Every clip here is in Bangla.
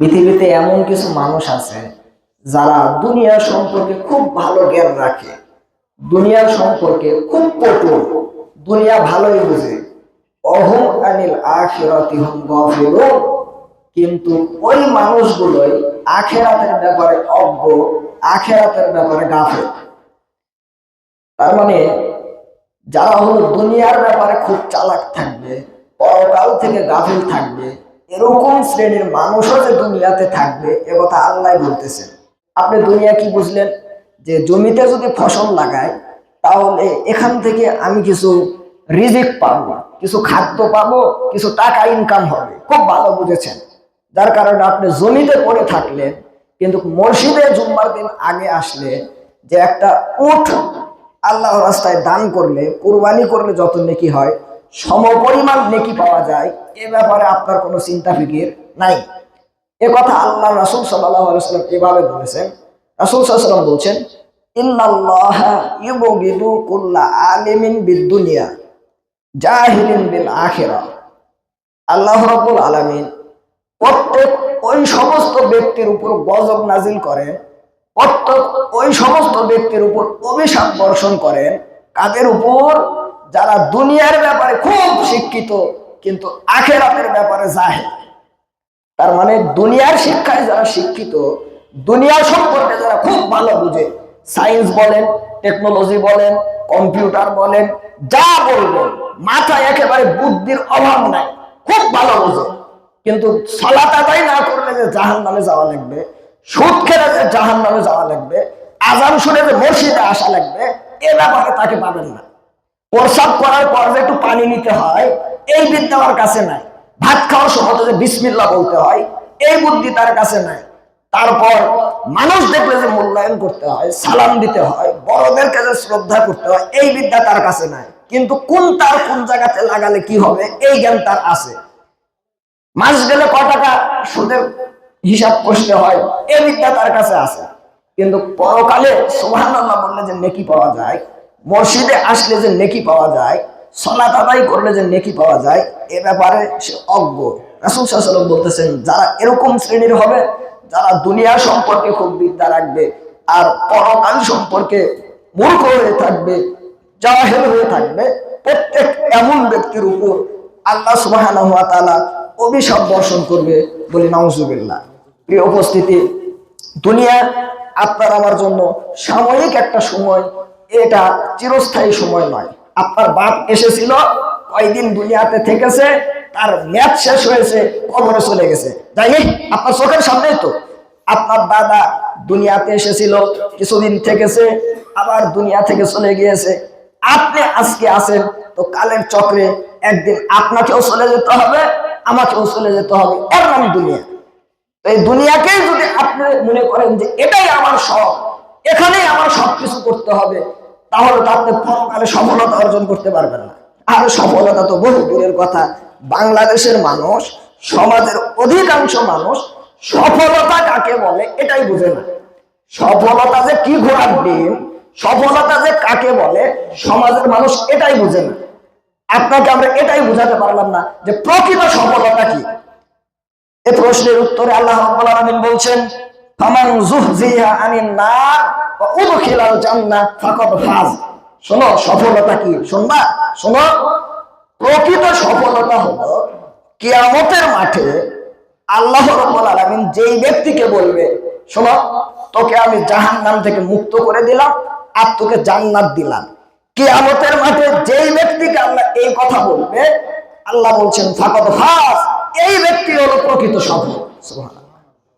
পৃথিবীতে এমন কিছু মানুষ আছে যারা দুনিয়া সম্পর্কে খুব ভালো জ্ঞান রাখে। দুনিয়ার সম্পর্কে খুব পটু দুনিয়া ভালোই বুঝে। অহম আনিল আখিরাতি হুম গাফিলুন। কিন্তু ওই মানুষগুলোই আখেরাতের ব্যাপারে অজ্ঞ, আখেরাতের ব্যাপারে গাফেল। তার মানে যারা হলো দুনিয়ার ব্যাপারে খুব চালাক থাকবে, পরকাল থেকে গাফিল থাকবে এরকম শ্রেণির মানুষও যে দুনিয়াতে থাকবে, এ কথা আল্লাহ বলতেছেন। আপনি দুনিয়া কি বুঝলেন? যে জমিতে যদি ফসল লাগায়, তাহলে এখান থেকে আমি কিছু রিজিক পাবো, কিছু খাদ্য পাবো, কিছু টাকা ইনকাম হবে। খুব ভালো বুঝেছেন। যার কারণে আপনি জমিতে পড়ে থাকলেন, কিন্তু মসজিদে জুম্মার দিন আগে আসলে যে একটা উঠ আল্লাহ রাস্তায় দান করলে, কোরবানি করলে যত নেকি হয় সমপরিমাণ নেকি পাওয়া যায়, এ ব্যাপারে আপনার কোনো চিন্তা ফিকির নাই। এ কথা আল্লাহ রাসুল সাল্লাহ সাল্লাম এভাবে বলেছেন? রাসুল সাল্লাম বলছেন কুল্লা আলিমিন আখিরা আল্লাহ আলামিন প্রত্যেক ওই সমস্ত ব্যক্তির উপর গজব নাজিল করেন, প্রত্যেক ওই সমস্ত ব্যক্তির উপর অভিশাপ বর্ষণ করেন, কাদের উপর? যারা দুনিয়ার ব্যাপারে খুব শিক্ষিত, কিন্তু আখেরাতের ব্যাপারে জাহেল। তার মানে দুনিয়ার শিক্ষায় যারা শিক্ষিত, দুনিয়া সম্পর্কে যারা খুব ভালো বুঝে, সায়েন্স বলেন, টেকনোলজি বলেন, কম্পিউটার বলেন, যা বলবেন, মাথায় একেবারে বুদ্ধির অভাব নাই, খুব ভালো বুঝে। কিন্তু সলাত আদায় না করলে যে জাহান নামে যাওয়া লাগবে, সুদ খেলে যে জাহান নামে যাওয়া লাগবে আজান শুনে যে মসজিদে আসা লাগবে, এ ব্যাপারে তাকে পাবেন না। প্রসাব করার পর যে একটু পানি নিতে হয়, এই বিদ্যা আমার কাছে নাই। ভাত খাওয়ার সময় যে বিসমিল্লা বলতে হয়, এই বুদ্ধি তার কাছে নাই। তারপর মানুষ দেখলে যে মূল্যায়ন করতে হয়, সালাম দিতে হয়, বড়দেরকে যে শ্রদ্ধা করতে হয়, এই বিদ্যা তার কাছে নাই। কিন্তু কোন তার কোন জায়গাতে লাগালে কি হবে, এই জ্ঞান তার আছে। মাস গেলে ক টাকা সুদের হিসাব করতে হয়, এই বিদ্যা তার কাছে আছে। কিন্তু পরকালে সোহান বললে যে নেকি পাওয়া যায় মসজিদে আসলে যে নেকি পাওয়া যায়, সলাত আদায় করলে যে নেকি পাওয়া যায়, এ ব্যাপারে সে অজ্ঞ। রাসুল সাল্লাম বলতেছেন, যারা এরকম শ্রেণির হবে, যারা দুনিয়া সম্পর্কে খুব বিদ্যা রাখবে আর পরকাল সম্পর্কে মূর্খ হয়ে থাকবে, জাহেল হয়ে থাকবে, প্রত্যেক এমন ব্যক্তির উপর আল্লাহ সুবাহ অভিশাপ বর্ষণ করবে বলি নাউজুবিল্লাহ প্রিয় উপস্থিতি, দুনিয়া আপনার আমার জন্য সাময়িক একটা সময় এটা চিরস্থায়ী সময় নয়। আপনার বাপ এসেছিল, কয়দিন দুনিয়াতে থেকেছে, তার ম্যাচ শেষ হয়েছে, কবরে চলে গেছে। যাই? আপনার চোখের সামনেই তো। আপনার দাদা দুনিয়াতে এসেছিল, কিছুদিন থেকেছে, আবার দুনিয়া থেকে চলে গিয়েছে। আপনি আজকে আছেন, তো কালের চক্রে একদিন আপনাকেও চলে যেতে হবে, আমাকেও চলে যেতে হবে। এর নাম দুনিয়া। এই দুনিয়াকেই যদি আপনি মনে করেন যে এটাই আমার সব এখানেই আমার সবকিছু করতে হবে তাহলে তো আপনি পরকালে সফলতা অর্জন করতে পারবেন না। আর সফলতা তো বহু দূরের কথা। বাংলাদেশের মানুষ, সমাজের অধিকাংশ মানুষ সফলতা কাকে বলে এটাই বুঝে না। সফলতা যে কি ঘোরার ডিম, সফলতা যে কাকে বলে সমাজের মানুষ এটাই বুঝে না। আপনাকে আমরা এটাই বুঝাতে পারলাম না যে প্রকৃত সফলতা কি। এ প্রশ্নের উত্তরে আল্লাহ বলছেন ফামান যুহজিহা আনিন নার ওয়া উদখিলাল জান্নাহ ফাকাদ ফাজ। শোনো, সফলতা কি? শুনবা? শোনো, প্রকৃত সফলতা হলো কিয়ামতের মাঠে আল্লাহ রাব্বুল আলামিন যেই ব্যক্তিকে বলবে, শোনো, তোকে আমি জাহান্নাম থেকে মুক্ত করে দিলাম আর তোকে জান্নাত দিলাম। কিয়ামতের মাঠে যেই ব্যক্তিকে আল্লাহ এই কথা বলবে, আল্লাহ বলছেন, ফাকাদ ফাজ। এই ব্যক্তি হলো প্রকৃত সফল। সুবহানাল্লাহ।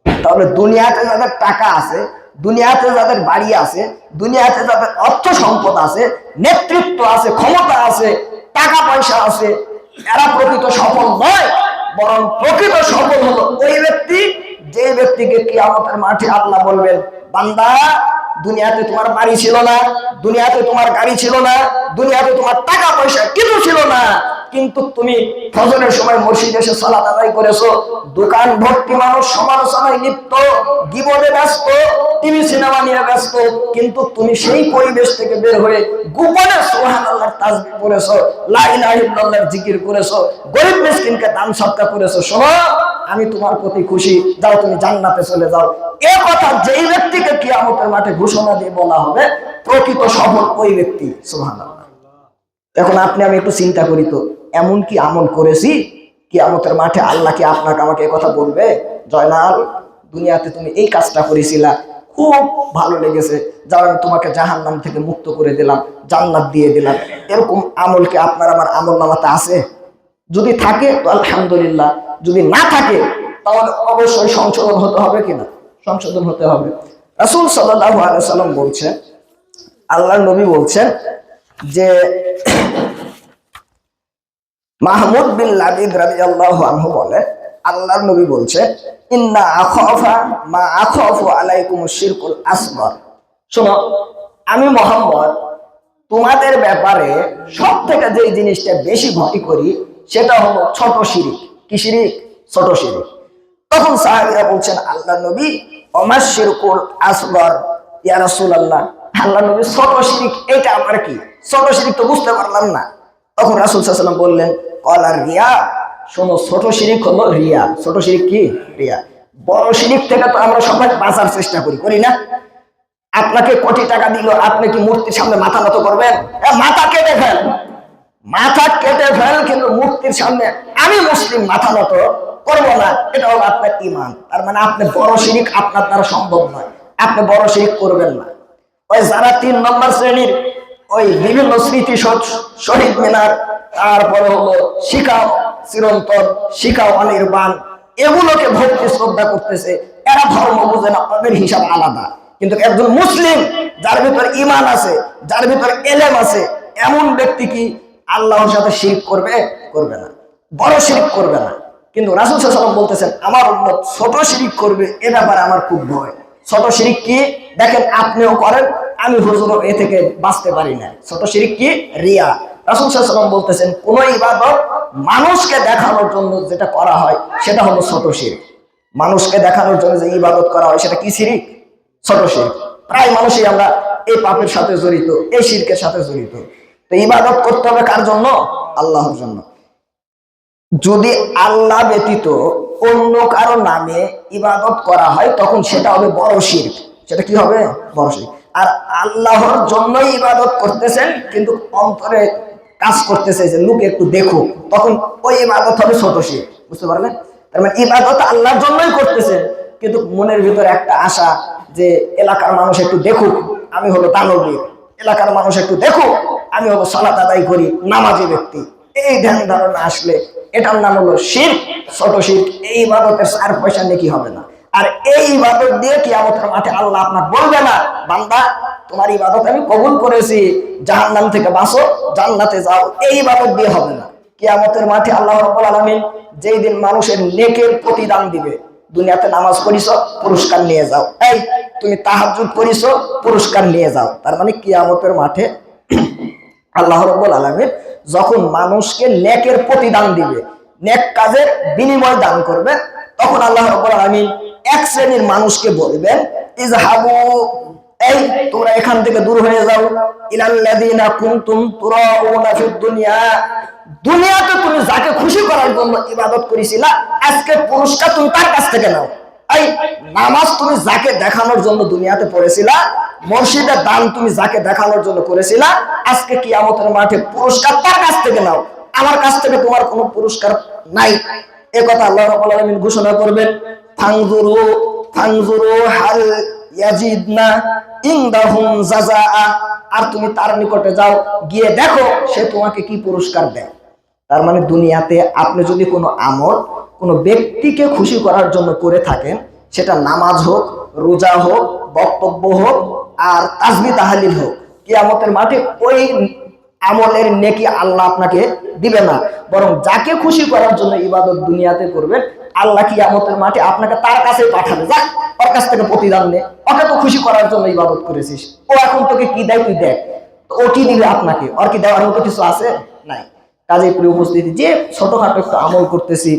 তাহলে দুনিয়াতে যাদের টাকা আছে, দুনিয়াতে যাদের বাড়ি আছে, দুনিয়াতে যাদের অর্থ সম্পদ আছে, নেতৃত্ব আছে, ক্ষমতা আছে, টাকা পয়সা আছে, এরা প্রকৃত সফল নয়, বরং প্রকৃত সফল হলো ওই ব্যক্তি, যে ব্যক্তিকে কিয়ামতের মাঠে আল্লাহ বলবেন, বান্দা, দুনিয়াতে তোমার বাড়ি ছিল না, দুনিয়াতে তোমার গাড়ি ছিল না, দুনিয়াতে তোমার টাকা পয়সা কিছু ছিল না কিন্তু তুমি ফজরের সময় মসজিদে এসে সালাত আদায় করেছ। দোকান ভর্তি মানুষ, সমালোচনায় লিপ্ত জীবনে ব্যস্ত, টিভি, সিনেমা নিয়ে ব্যস্ত, কিন্তু তুমি সেই পরিবেশ থেকে বের হয়ে গোপনে সোহান আল্লাহর তাজবি পড়েছো, লা ইলাহা ইল্লাল্লাহর জিকির করেছ, গরিব মিসকিনকে দান সৎকার করেছ। শোনো, আমি তোমার প্রতি খুশি। যাও, তুমি জান্নাতে চলে যাও। এ কথা যেই ব্যক্তিকে কিয়ামতের মাঠে ঘোষণা দিয়ে বলা হবে, প্রকৃত সফল ওই ব্যক্তি, সুবহানাল্লাহ। এখন আপনি, আমি একটু চিন্তা করি তো এমন কি আমল করেছি কি আমতের মাঠে আল্লাহ কি আপনাকে আমাকে কথা বলবে? জয়নাল, দুনিয়াতে তুমি এই কাজটা করেছিলা, খুব ভালো লেগেছে আমি তোমাকে জাহান নাম থেকে মুক্ত করে দিলাম, জান্নাত দিয়ে দিলাম। এরকম আমল কি আপনার আমার আমল নামাতে আছে? যদি থাকে, তো আলহামদুলিল্লাহ। যদি না থাকে, তাহলে অবশ্যই সংশোধন হতে হবে কিনা সংশোধন হতে হবে। রাসুল সাল্লাহ সাল্লাম বলছেন আল্লাহ নবী বলছেন যে মাহমুদ বিন লাবিদ আল্লাহ আনহু বলে, আল্লাহর নবী বলছে, ইন্না আখাফা মা আখাফু আলাইকুম শিরকুল আসগর। শোনো, আমি মোহাম্মদ, তোমাদের ব্যাপারে সব থেকে যে জিনিসটা বেশি ভয় করি, সেটা হলো ছোট শিরিক। কি শিরিক? ছোট শিরিক। তখন সাহাবীরা বলছেন আল্লাহ নবী অমার শিরকুল আসগর, ইয়া রাসূলুল্লাহ। আল্লাহ নবী, ছোট শিরিক, এটা আমার কি? ছোট শিরিক তো বুঝতে পারলাম না। তখন রাসুল সাল্লাম বললেন কলার রিয়া। শোনো, ছোট শিরিক হলো রিয়া। ছোট শিরিক কি? রিয়া। বড় শিরিক থেকে তো আমরা সবাই বাঁচার চেষ্টা করি করি না? আপনাকে কোটি টাকা দিল, আপনি কি মূর্তির সামনে মাথা নত করবেন? মাথা কেটে ফেল। মাথা কেটে ফেল, কিন্তু মূর্তির সামনে আমি মুসলিম, মাথা নত করব না। এটা হলো আপনার ইমান তার মানে আপনি বড় শিরিক আপনার দ্বারা সম্ভব নয়। আপনি বড় শিরিক করবেন না। ওই যারা তিন নম্বর শ্রেণির, ওই বিভিন্ন স্মৃতি শহীদ মিনার তারপরে হলো শিখাও, চিরন্তন শিখাও অনির্বাণ। এগুলোকে ভক্তি, শ্রদ্ধা করতেছে। এরা ধর্ম বোঝে না ওদের হিসাব আলাদা। কিন্তু একজন মুসলিম, যার ভিতর ইমান আছে, যার ভিতর এলেম আছে, এমন ব্যক্তি কি আল্লাহর সাথে শিরিক করবে? করবে না। বড় শিরিক করবে না। কিন্তু রাসুল সাল্লাম বলতেছেন, আমার উম্মত ছোট শিরিক করবে, এ ব্যাপারে আমার খুব ভয়। ছোট শিরিক কি? দেখেন, আপনিও করেন, আমি হুজুরও এ থেকে বাঁচতে পারি না। ছোট শিরিক কি? রিয়া। রাসুল সাল্লাম বলতেছেন, কোন ইবাদত মানুষকে দেখানোর জন্য যেটা করা হয়, সেটা হলো ছোট শিরিক। মানুষকে দেখানোর জন্য যে ইবাদত করা হয়, সেটা কি শিরিক? ছোট শিরিক। প্রায় মানুষই আমরা এই পাপের সাথে জড়িত, এই শিরকের সাথে জড়িত। তো ইবাদত করতে হবে কার জন্য? আল্লাহর জন্য। যদি আল্লাহ ব্যতীত অন্য কারও নামে ইবাদত করা হয়, তখন সেটা হবে বড় শির্ক। সেটা কি হবে? বড় শির্ক। আর আল্লাহর জন্যই ইবাদত করতেছেন, কিন্তু অন্তরে কাজ করতেছে যে, লোক একটু দেখুক তখন ওই ইবাদত হবে ছোট শির্ক বুঝতে পারলেন? তার মানে ইবাদত আল্লাহর জন্যই করতেছেন কিন্তু মনের ভিতরে একটা আশা যে, এলাকার মানুষ একটু দেখুক, আমি হলো দানবীর এলাকার মানুষ একটু দেখুক, আমি হলো সালাত আদায় করি, নামাজি ব্যক্তি। এই ধ্যান ধারণা আসলে এটার নাম হলো শির ছোট শির এই ইবাদতের চার পয়সা নাকি হবে না? আর এই ইবাদত দিয়ে কিয়ামতের মাঠে আল্লাহ আপনার বলবে না, বান্দা তোমার ইবাদত আমি কবুল করেছি, জাহান্নাম থেকে বাঁচো, জান্নাতে যাও। এই ইবাদত দিয়ে হবে না। কিয়ামতের মাঠে আল্লাহ রাব্বুল আলামিন যেই দিন মানুষের নেকের প্রতিদান দিবে, দুনিয়াতে নামাজ পড়িছ, পুরস্কার নিয়ে যাও। এই, তুমি তাহাজ্জুদ করিছ, পুরস্কার নিয়ে যাও। তার মানে কিয়ামতের মাঠে আল্লাহ রব্বুল আলমীর যখন মানুষকে নেকের প্রতিদান দিবে, নেক কাজের বিনিময় দান করবে, তখন আল্লাহ রব্বুল আলমিন এক শ্রেণির মানুষকে বলবেন, ইজহাবু এই, তোমরা এখান থেকে দূর হয়ে যাও। ইলাল্লাযীনা কুনতুম তুরাউনা ফিদ দুনিয়া। দুনিয়াতে তুমি যাকে খুশি করার জন্য ইবাদত করেছিলা, আজকে পুরস্কার তুমি তার কাছ থেকে নাও। এই, নামাজ তুমি যাকে দেখানোর জন্য দুনিয়াতে পড়েছিলা, মসজিদের দান তুমি যাকে দেখানোর জন্য করেছিলা, আজকে কিয়ামতের মাঠে পুরস্কার তার কাছ থেকে নাও। আমার কাছ থেকে তোমার কোনো পুরস্কার নাই। এ কথা আল্লাহ রাব্বুল আলামিন ঘোষণা করবেন, ফানজুরু ফানজুরু হাল ইয়াজিদনা ইনদাহুম জাজা আর তুমি তার নিকটে যাও, গিয়ে দেখো সে তোমাকে কি পুরস্কার দেয়। তার মানে দুনিয়াতে আপনি যদি কোনো আমল কোনো ব্যক্তিকে খুশি করার জন্য করে থাকেন, সেটা নামাজ হোক, রোজা হোক, বক্তব্য হোক, আর তাজবি তাহালিল হোক, কিয়ামতের মাঠে ওই আমলের নেকি আল্লাহ আপনাকে দিবে না। বরং যাকে খুশি করার জন্য ইবাদত দুনিয়াতে করবেন, আল্লাহ কি আমতের মাঠে আপনাকে তার কাছে পাঠাবে। যাক ওর কাছ থেকে প্রতিদান নে। ওকে তো খুশি করার জন্য ইবাদত করেছিস। ও এখন তোকে কি দেয় তুই দেখ। ও কি দিবে আপনাকে? ওর কি দেওয়ার মতো কিছু আছে? নাই। কাজে প্রিয় উপস্থিতি, যে ছোটখাটো একটু আমল করতেছি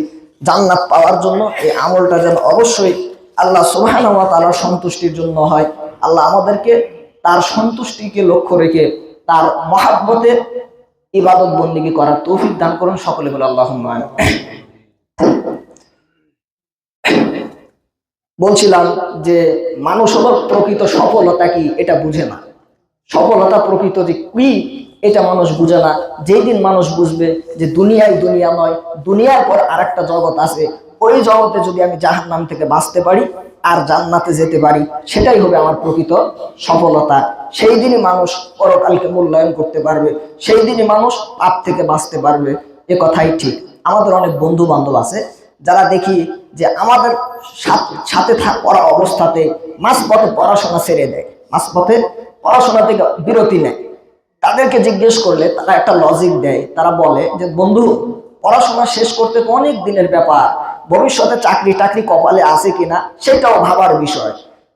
জান্নাত পাওয়ার জন্য, এই আমলটা যেন অবশ্যই আল্লাহ সুবহান ওয়া তাআলার সন্তুষ্টির জন্য হয়। আল্লাহ আমাদেরকে তার সন্তুষ্টিকে লক্ষ্য রেখে তার মহাব্বতের ইবাদত বন্দিগি করার তৌফিক দান করুন, সকলে বলে আল্লাহ বলছিলাম যে মানুষ হলো প্রকৃত সফলতা কি এটা বুঝে না। সফলতা প্রকৃত যে কি এটা মানুষ বুঝে না। যেই দিন মানুষ বুঝবে যে দুনিয়ায় দুনিয়া নয়, দুনিয়ার পর আরেকটা জগৎ আছে ওই জগতে যদি আমি জাহান নাম থেকে বাঁচতে পারি আর জান্নাতে যেতে পারি, সেটাই হবে আমার প্রকৃত সফলতা। সেই দিনই মানুষ পরকালকে মূল্যায়ন করতে পারবে। সেই দিনই মানুষ পাপ থেকে বাঁচতে পারবে। এ কথাই ঠিক। আমাদের অনেক বন্ধু বান্ধব আছে, যারা দেখি যে আমাদের সাথ- পড়া অবস্থাতে মাঝপথে পড়াশোনা ছেড়ে দেয়, মাঝপথে পড়াশোনা থেকে বিরতি নেয়। তাদেরকে জিজ্ঞেস করলে তারা একটা লজিক দেয়। তারা বলে যে, বন্ধু, পড়াশোনা শেষ করতে তো অনেক দিনের ব্যাপার। ভবিষ্যতে চাকরি টাকরি কপালে আছে কিনা সেটাও ভাবার বিষয়।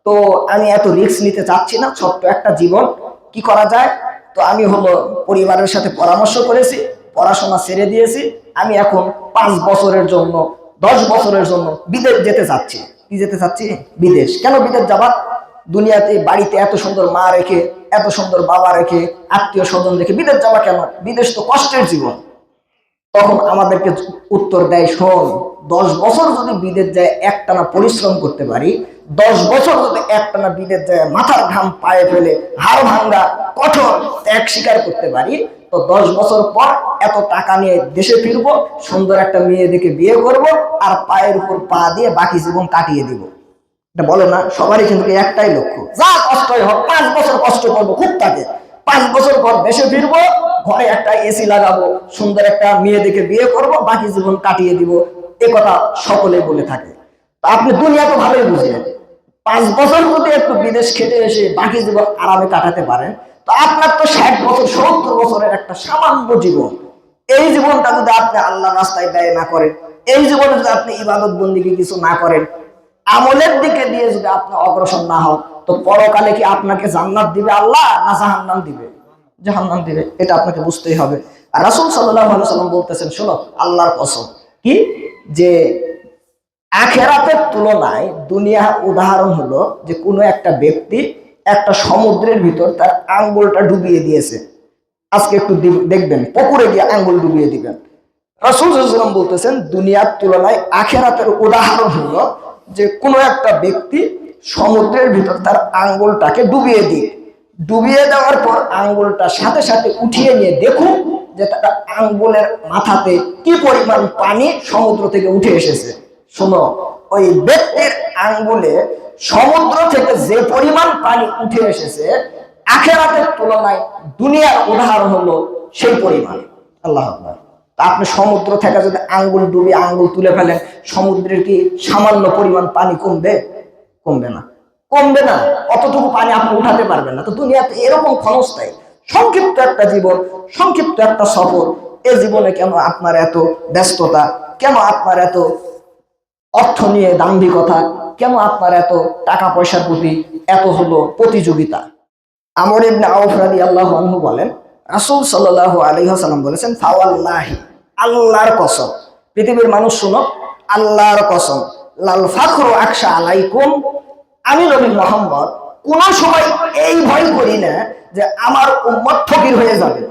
তো আমি এত রিস্ক নিতে চাচ্ছি না, ছোট্ট একটা জীবন। কি করা যায়? তো আমি হলো পরিবারের সাথে পরামর্শ করেছি, পড়াশোনা ছেড়ে দিয়েছি। আমি এখন পাঁচ বছরের জন্য, দশ বছরের জন্য বিদেশ যেতে চাচ্ছি। কি যেতে চাচ্ছি? বিদেশ। কেন বিদেশ যাবা? দুনিয়াতে বাড়িতে এত সুন্দর মা রেখে, এত সুন্দর বাবা রেখে, আত্মীয় স্বজন রেখে বিদেশ যাবা কেন? বিদেশ তো কষ্টের জীবন। তখন আমাদেরকে উত্তর দেয়, শোন, দশ বছর যদি বিদেশ যায়, একটানা পরিশ্রম করতে পারি, দশ বছর যদি একটানা বিদেশ যায়, মাথার ঘাম পায়ে ফেলে, হাড় ভাঙ্গা, কঠোর ত্যাগ স্বীকার করতে পারি, তো দশ বছর পর এত টাকা নিয়ে দেশে ফিরবো, সুন্দর একটা মেয়ে দেখে বিয়ে করব, আর পায়ের উপর পা দিয়ে বাকি জীবন কাটিয়ে দিব। এটা বলে না, সবারই কিন্তু একটাই লক্ষ্য। যা কষ্টই হোক, পাঁচ বছর কষ্ট করব, খুব থাকে পাঁচ বছর পর দেশে ফিরবো, ঘরে একটা এসি লাগাবো, সুন্দর একটা মেয়ে দেখে বিয়ে করব, বাকি জীবন কাটিয়ে দিব। এ কথা সকলে বলে থাকে। আপনি দুনিয়া তো ভালোই বুঝলেন। পাঁচ বছর যদি একটু বিদেশ খেটে এসে বাকি জীবন আরামে কাটাতে পারেন, তো আপনার তো ষাট বছর, সত্তর বছরের একটা সামান্য জীবন। এই জীবনটা যদি আপনি আল্লাহ রাস্তায় ব্যয় না করেন, এই জীবনে যদি আপনি ইবাদত বন্দিকে কিছু না করেন আমলের দিকে দিয়ে যদি আপনি অগ্রসর না হন, তো পরকালে কি আপনাকে জান্নাত দিবে আল্লাহ না জাহান্নাম দিবে? জাহান্নাম দিবে, এটা আপনাকে বুঝতেই হবে। আর রাসূল আলাইহি সাল্লাম বলতেছেন, শোনো, আল্লাহর কসম, কি? যে আখেরাতের তুলনায় দুনিয়া উদাহরণ হলো যে কোনো একটা ব্যক্তি একটা সমুদ্রের ভিতর তার আঙ্গুলটা ডুবিয়ে দিয়েছে। আজকে একটু দেখবেন, পুকুরে গিয়ে আঙ্গুল ডুবিয়ে দিবেন। রসুলাম বলতেছেন, দুনিয়ার তুলনায় আখেরাতের উদাহরণ হলো যে কোনো একটা ব্যক্তি সমুদ্রের ভিতর তার আঙ্গুলটাকে ডুবিয়ে দিক। ডুবিয়ে দেওয়ার পর আঙ্গুলটা সাথে সাথে উঠিয়ে নিয়ে দেখুন যে তার আঙ্গুলের মাথাতে কি পরিমাণ পানি সমুদ্র থেকে উঠে এসেছে। শোনো, ওই ব্যক্তির আঙ্গুলে সমুদ্র থেকে যে পরিমাণ পানি উঠে এসেছে, আখেরাতের তুলনায় দুনিয়ার উদাহরণ হলো সেই পরিমাণ। আল্লাহ আপনি সমুদ্র থেকে যদি আঙ্গুল ডুবে আঙ্গুল তুলে ফেলেন, সমুদ্রের কি সামান্য পরিমাণ পানি কমবে? কমবে না। কমবে না, অতটুকু পানি আপনি উঠাতে পারবেন না। তো দুনিয়াতে এরকম ক্ষণস্থায়ী, সংক্ষিপ্ত একটা জীবন, সংক্ষিপ্ত একটা সফর, এ জীবনে কেন আপনার এত ব্যস্ততা? কেন আপনার এত অর্থ নিয়ে দাম্ভিকতা? কেন আপনার এত টাকা পয়সার প্রতি এত হলো প্রতিযোগিতা? আমর ইবনে আউফ রাদিয়াল্লাহু আনহু বলেন, রাসূল সাল্লাল্লাহু আলাইহি ওয়াসাল্লাম বলেছেন, ফাওয়াল্লাহি। আল্লাহর কসম। পৃথিবীর মানুষ শুনো, আল্লাহর কসম। লাল ফাখরু আকশা আলাইকুম। আমি নবী মোহাম্মদ। কোন সময় এই ভয় করি না যে আমার উম্মত ফকির হয়ে যাবে,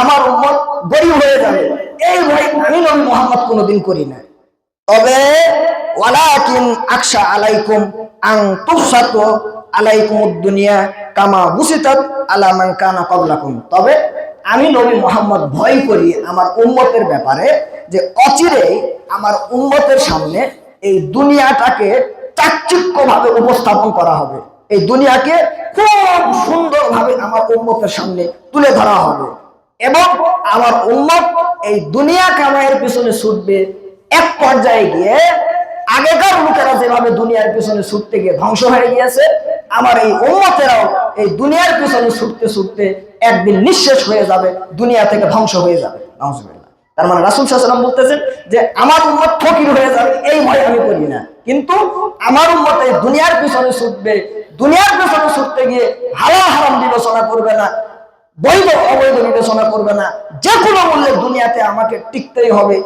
আমার উম্মত গরিব হয়ে যাবে। এই ভয় আমি নবী মোহাম্মদ কোনোদিন করি না। তবে ওয়ালাকিন আকশা আলাইকুম আং তুফসাতু আলাইকুম দুনিয়া কামা বুসিতাত আলা মান কানা তবে আমি নবী মোহাম্মদ ভয় করি আমার উম্মতের ব্যাপারে যে অচিরে আমার উম্মতের সামনে এই দুনিয়াটাকে চাকচিক্যভাবে উপস্থাপন করা হবে। এই দুনিয়াকে খুব সুন্দরভাবে আমার উম্মতের সামনে তুলে ধরা হবে। এবং আমার উম্মত এই দুনিয়া কামাইয়ের পিছনে ছুটবে, এক পর্যায়ে গিয়ে আগেকার লোকেরা যেভাবে দুনিয়ার পিছনে ছুটতে গিয়ে ধ্বংস হয়ে গিয়েছে, আমার এই উম্মতেরাও এই দুনিয়ার পিছনে ছুটতে ছুটতে একদিন নিঃশেষ হয়ে যাবে, দুনিয়া থেকে ধ্বংস হয়ে যাবে। তার মানে রাসুল সাল্লাম বলতেছেন যে, আমার উম্মত ফকির হয়ে যাবে, এই ভয় আমি করি না। কিন্তু আমার উম্মত এই দুনিয়ার পিছনে ছুটবে, দুনিয়ার পিছনে ছুটতে গিয়ে হালাল হারাম বিবেচনা করবে না, বৈধ অবৈধ বিবেচনা করবে না যে কোনো মূল্যে দুনিয়াতে আমাকে টিকতেই হবে।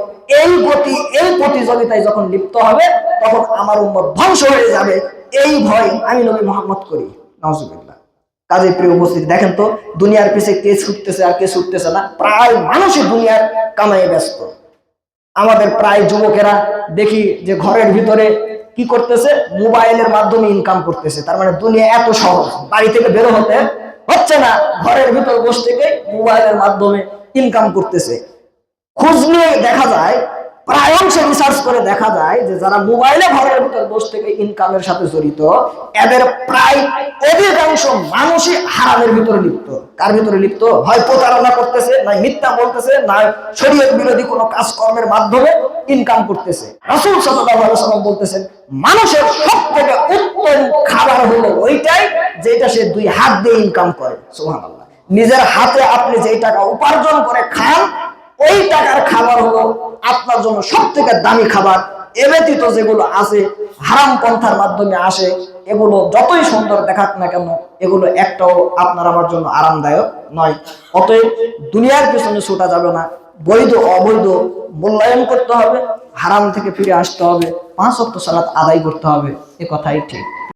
এই গতি, এই প্রতিযোগিতায় যখন লিপ্ত হবে, তখন আমার উম্মত ধ্বংস হয়ে যাবে। এই ভয় আমি নবী মোহাম্মদ করি। নজরুল্লাহ কাজে প্রিয় উপস্থিত, দেখেন তো, দুনিয়ার পিছে কে ছুটতেছে আর কে ছুটতেছে না, প্রায় মানুষই দুনিয়ার কামাই ব্যস্ত। আমাদের প্রায় যুবকেরা দেখি যে ঘরের ভিতরে কি করতেছে, মোবাইলের মাধ্যমে ইনকাম করতেছে, তার মানে দুনিয়া এত সহজ, বাড়ি থেকে বেরো হতে হচ্ছে না, ঘরের ভিতর বসে থেকে মোবাইলের মাধ্যমে ইনকাম করতেছে। খোঁজ নিয়ে দেখা যায় প্রায় অংশে রিসার্চ করে দেখা যায় যে যারা মোবাইলে ঘরের ভিতর থেকে ইনকামের সাথে জড়িত, এদের প্রায় অধিকাংশ মানুষই হারামের ভিতরে লিপ্ত। কার ভিতরে লিপ্ত? হয় প্রতারণা করতেছে নয় মিথ্যা বলতেছে শরীয়ত বিরোধী কোনো কাজকর্মের মাধ্যমে ইনকাম করতেছে। বলতেছেন, মানুষের উত্তম খাবার হলো ওইটাই যেটা সে দুই হাত দিয়ে ইনকাম করে। সুবহানাল্লাহ। নিজের হাতে আপনি যেই টাকা উপার্জন করে খান ওই টাকার খাবার হলো আপনার জন্য সব থেকে দামি খাবার। এ ব্যতীত যেগুলো আছে, হারাম পন্থার মাধ্যমে আসে, এগুলো যতই সুন্দর দেখাক না কেন, এগুলো একটাও আপনার আমার জন্য আরামদায়ক নয়। অতএব দুনিয়ার পিছনে ছোটা যাবে না, বৈধ, অবৈধ মূল্যায়ন করতে হবে, হারাম থেকে ফিরে আসতে হবে, পাঁচ অক্ট সালাত আদায় করতে হবে, এ কথাই ঠিক।